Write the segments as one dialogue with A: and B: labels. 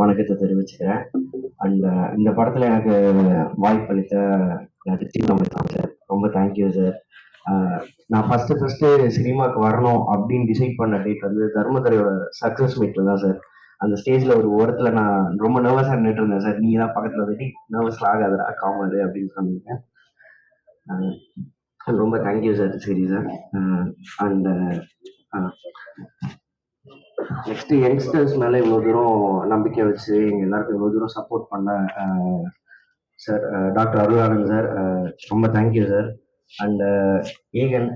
A: வணக்கத்தை தெரிவிச்சுக்கிறேன். And uh, இந்த படத்துல எனக்கு வாய்ப்பளித்த நடிச்சு சார் ரொம்ப தேங்க்யூ சார் uh, நான் ஃபர்ஸ்ட் ஃபர்ஸ்ட் சினிமாக்கு வரணும் அப்படின்னு டிசைட் பண்ண டேட் வந்து தர்மதுரையோட சக்சஸ் மீட்ல தான் சார் அந்த ஸ்டேஜ்ல ஒரு ஓரத்துல நான் ரொம்ப நர்வஸா நின்றுட்டு இருந்தேன் சார் நீங்க தான் பக்கத்துல வந்து நர்வஸ் ஆகாதடா காமாது அப்படின்னு சொன்னீங்க. Uh, ரொம்ப தேங்க்யூ சார் சரி சார் அண்ட் நெக்ஸ்ட் யங்ஸ்டர்ஸ் மேல இவ்வளவு தூரம் நம்பிக்கை வச்சு எங்க எல்லாருக்கும் இவ்வளவு தூரம் சப்போர்ட் பண்ண சார் டாக்டர் அருளானந்த் சார் ரொம்ப thank you sir and Aegan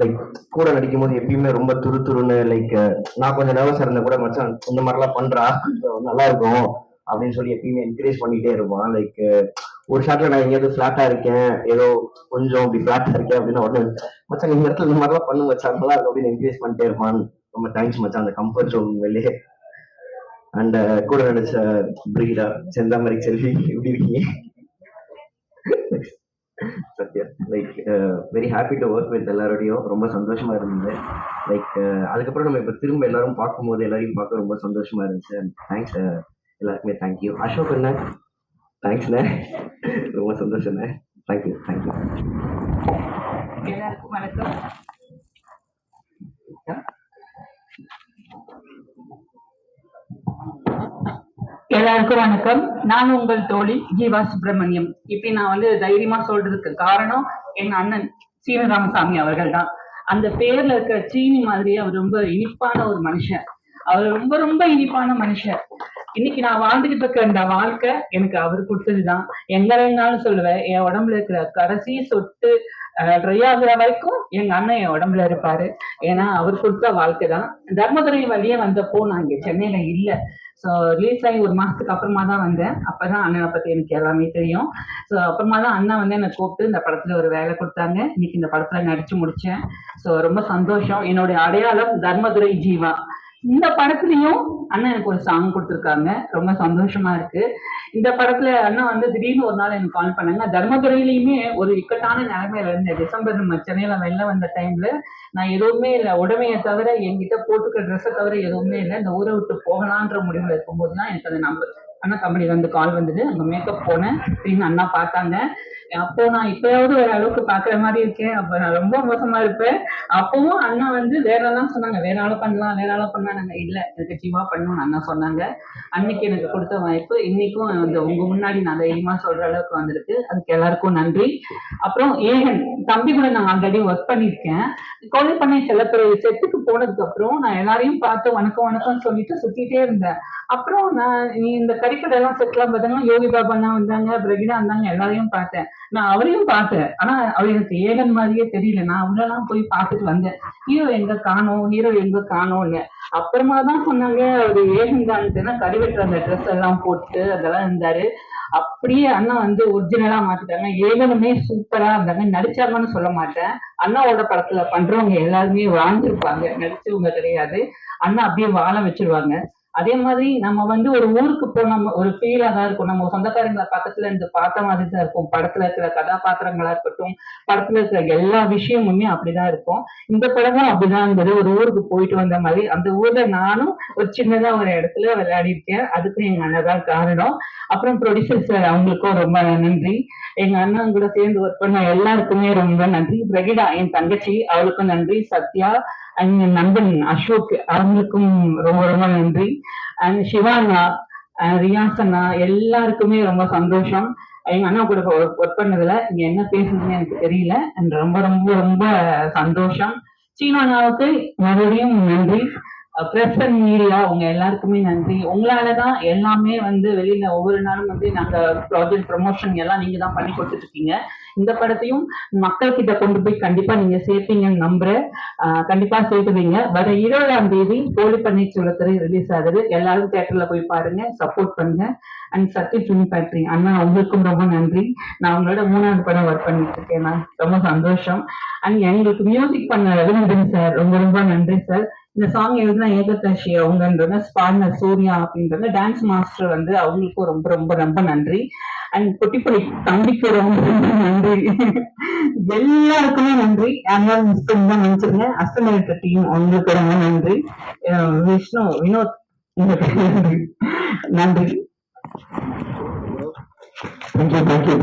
A: like கூட நடிக்கும் போது எப்பயுமே ரொம்ப துரு துருன்னு லைக் நான் கொஞ்சம் நர்வஸ் இருந்தா கூட மச்சான் இந்த மாதிரிலாம் பண்றா நல்லா இருக்கும் அப்படின்னு சொல்லி எப்பயுமே என்கரேஜ் பண்ணிட்டே இருப்பான். லைக் ஒரு ஷாட்ல நான் எங்கேயாவது ஃபிளாட்டா இருக்கேன் ஏதோ கொஞ்சம் அப்படி ஃபிளாட்டா இருக்கேன் அப்படின்னு உடனே மச்சான் இந்த இடத்துல இந்த மாதிரிலாம் பண்ணு மச்சான் நல்லா இருக்கும் அப்படின்னு என்கரேஜ் பண்ணிட்டே இருப்பான். ரொம்ப தேங்க்ஸ் மச்சான் அந்த கம்ஃபர்ட் ஜோன் வெளியே அண்ட் கூட நடிச்ச பிரீடா மாதிரி செல்வி எப்படி இருக்கீங்க? Sathya like very happy to work with எல்லாரோடையும். ரொம்ப சந்தோஷமா இருந்தது. லைக் அதுக்கப்புறம் நம்ம இப்போ திரும்ப எல்லாரும் பார்க்கும்போது எல்லாரையும் பார்க்க ரொம்ப சந்தோஷமா இருந்துச்சு. தேங்க்ஸ் எல்லாருக்குமே தேங்க்யூ அசோக் என்ன? தேங்க்ஸ்ண்ணே ரொம்ப சந்தோஷண்ணே தேங்க்யூ தேங்க்யூ
B: எல்லாருக்கும் வணக்கம். எல்லாருக்கும் வணக்கம். நான் உங்கள் தோழி ஜீவா சுப்பிரமணியம். இப்படி நான் வந்து தைரியமா சொல்றதுக்கு காரணம் எங்க அண்ணன் சீனராமசாமி அவர்கள் தான் அந்த பேர்ல இருக்கிற சீனி மாதிரி அவர் ரொம்ப இனிப்பான ஒரு மனுஷன். அவர் ரொம்ப ரொம்ப இனிப்பான மனுஷன். இன்னைக்கு நான் வாழ்ந்துகிட்டு இருக்க இந்த வாழ்க்கை எனக்கு அவர் கொடுத்ததுதான். எங்க வேணாலும் சொல்லுவேன். என் உடம்புல இருக்கிற கடைசி சொட்டு ட்ரையாகிற வரைக்கும் எங்க அண்ணன் என் உடம்புல இருப்பாரு. ஏன்னா அவர் கொடுத்த வாழ்க்கை தான் தர்மதுரை வழியே வந்தப்போ நான் இங்க சென்னையில இல்ல. ஸோ ரிலீஸ் ஆகி ஒரு மாசத்துக்கு அப்புறமா தான் வந்தேன். அப்பதான் அண்ணனை பத்தி எனக்கு எல்லாமே தெரியும். ஸோ அப்புறமா தான் அண்ணன் வந்து என்னை கூப்பிட்டு இந்த படத்துல ஒரு வேலை கொடுத்தாங்க. இன்னைக்கு இந்த படத்துல நடிச்சு முடிச்சேன். ஸோ ரொம்ப சந்தோஷம். என்னுடைய அடையாளம் தர்மதுரை ஜீவா. இந்த படத்துலயும் அண்ணன் எனக்கு ஒரு சாங் கொடுத்துருக்காங்க. ரொம்ப சந்தோஷமா இருக்கு. இந்த படத்துல அண்ணா வந்து திடீர்னு ஒரு நாள் எனக்கு கால் பண்ணாங்க. தர்மதுரையிலயுமே ஒரு இக்கட்டான நிலைமையில இருந்தேன். டிசம்பர் நம்ம சென்னையில வெளில வந்த டைம்ல நான் எதுவுமே இல்லை. உடமையை தவிர என்கிட்ட போட்டுக்கிற ட்ரெஸ்ஸை தவிர எதுவுமே இல்லை. இந்த ஊரை விட்டு போகலான்ற முடிவுல இருக்கும்போது தான் எனக்கு அந்த நம்பர் அண்ணா கம்பெனில இருந்து கால் வந்தது. அங்க மேக்கப் போனேன். திரும்பி அண்ணா பார்த்தாங்க. அப்போ நான் இப்பயாவது ஒரு அளவுக்கு பாக்குற மாதிரி இருக்கேன். அப்ப நான் ரொம்ப மோசமா இருப்பேன். அப்பவும் அண்ணா வந்து வேற எல்லாம் சொன்னாங்க. வேற ஆள பண்ணலாம் வேற ஆள பண்ணலாம். நாங்க இல்ல எனக்கு ஜீவா பண்ணணும்னு அண்ணா சொன்னாங்க. அன்னைக்கு எனக்கு கொடுத்த வாய்ப்பு. இன்னைக்கும் வந்து உங்க முன்னாடி நான் தைரியமா சொல்ற அளவுக்கு வந்திருக்கு. அதுக்கு எல்லாருக்கும் நன்றி. அப்புறம் ஏகன் தம்பி கூட நான் ஆல்ரெடி ஒர்க் பண்ணியிருக்கேன். கொலை பண்ணி செல்லத்துறை செட்டுக்கு போனதுக்கு அப்புறம் நான் எல்லாரையும் பார்த்து வணக்கம் வணக்கம் சொல்லிட்டு சுத்திட்டே இருந்தேன். அப்புறம் நான் நீ இந்த கறிக்கடை எல்லாம் செட்லாம் பார்த்தாங்க யோகி பாபா வந்தாங்க பிரகிடா வந்தாங்க எல்லாரையும் பார்த்தேன். நான் அவரையும் பார்த்தேன். ஆனா அவர் எனக்கு ஏகன் மாதிரியே தெரியல. நான் அவரெல்லாம் போய் பார்த்துட்டு வந்தேன். ஹீரோ எங்க காணோம் ஹீரோ எங்க காணோம்னு. அப்புறமா தான் சொன்னாங்க அவர் ஏகன் தான் கறி அந்த ட்ரெஸ் எல்லாம் போட்டு அதெல்லாம் இருந்தாரு. அப்படியே அண்ணா வந்து ஒரிஜினலா மாத்திட்டாங்க. ஏகனுமே சூப்பரா இருந்தாங்க. நடிச்சாங்கன்னு சொல்ல மாட்டேன். அண்ணாவோட படத்துல பண்றவங்க எல்லாருமே வாழ்ந்திருப்பாங்க. நடிச்சவங்க கிடையாது. அண்ணா அப்படியே வாழ வச்சிருவாங்க. அதே மாதிரி நம்ம வந்து ஒரு ஊருக்கு போனோம் ஒரு ஃபீலா தான் இருக்கும். நம்ம சொந்தக்காரங்களை பக்கத்துல இருந்து பார்த்த மாதிரி தான் இருக்கும். படத்துல இருக்கிற கதாபாத்திரங்களா இருக்கட்டும் படத்துல இருக்கிற எல்லா விஷயமுமே அப்படிதான் இருக்கும். இந்த படமும் அப்படிதான் இருந்தது ஒரு ஊருக்கு போயிட்டு வந்த மாதிரி அந்த ஊர்ல நானும் ஒரு சின்னதா ஒரு இடத்துல விளையாடி இருக்கேன் அதுக்கும் எங்க அண்ணன் தான் காரணம். அப்புறம் ப்ரொடியூசர் சார் அவங்களுக்கும் ரொம்ப நன்றி. எங்க அண்ணன் கூட சேர்ந்து ஒர்க் பண்ண எல்லாருக்குமே ரொம்ப நன்றி. பிரகிடா என் தங்கச்சி அவளுக்கும் நன்றி. சத்யா அண்ட் என் நண்பன் அசோக் அவங்களுக்கும் ரொம்ப ரொம்ப நன்றி. அண்ட் சிவானா அஹ் எல்லாருக்குமே ரொம்ப சந்தோஷம். எங்க அண்ணா கூட ஒர்க் பண்ணதுல. இங்க என்ன பேசுறதுன்னு எனக்கு தெரியல. அண்ட் ரொம்ப ரொம்ப ரொம்ப சந்தோஷம். சீனானாவுக்கு மறுபடியும் நன்றி. பிரஸ் அண்ட் மீடியா உங்க எல்லாருக்குமே நன்றி. உங்களாலதான் எல்லாமே வந்து வெளியில ஒவ்வொரு நாளும் வந்து நாங்க ப்ராஜெக்ட் ப்ரமோஷன் எல்லாம் நீங்க தான் பண்ணி கொடுத்துட்டு இருக்கீங்க. இந்த படத்தையும் மக்கள் கிட்ட கொண்டு போய் கண்டிப்பா நீங்க சேர்ப்பீங்கன்னு நம்புறேன். கண்டிப்பா சேர்த்துவீங்க வர இருபதாம் தேதி போலி பன்னீர்செல்வத்துறை ரிலீஸ் ஆகுது. எல்லாரும் தியேட்டர்ல போய் பாருங்க சப்போர்ட் பண்ணுங்க. அண்ட் சக்தி ஃபிலிம் ஃபேக்டரி அண்ணா உங்களுக்கும் ரொம்ப நன்றி. நான் உங்களோட மூணாவது படம் ஒர்க் பண்ணிட்டு இருக்கேன் நான் ரொம்ப சந்தோஷம். அண்ட் எங்களுக்கு மியூசிக் பண்ண ரவீந்திரன் சார் ரொம்ப ரொம்ப நன்றி சார் இந்த சாங் எழுதுனா ஏகதாஷி அவங்கன்றவங்க ஸ்பார்னர் சூர்யா அப்படின்றவங்க டான்ஸ் மாஸ்டர் வந்து அவங்களுக்கும் ரொம்ப ரொம்ப ரொம்ப நன்றி. அண்ட் குட்டிப்புலி தம்பிக்கு ரொம்ப நன்றி. எல்லாருக்குமே நன்றி. யாரும் மிஸ் தான் நினைச்சிருங்க. அஸ்தமேட்ட டீம் உங்களுக்கு ரொம்ப நன்றி. விஷ்ணு வினோத் நன்றி. நன்றி.
A: Thank you thank you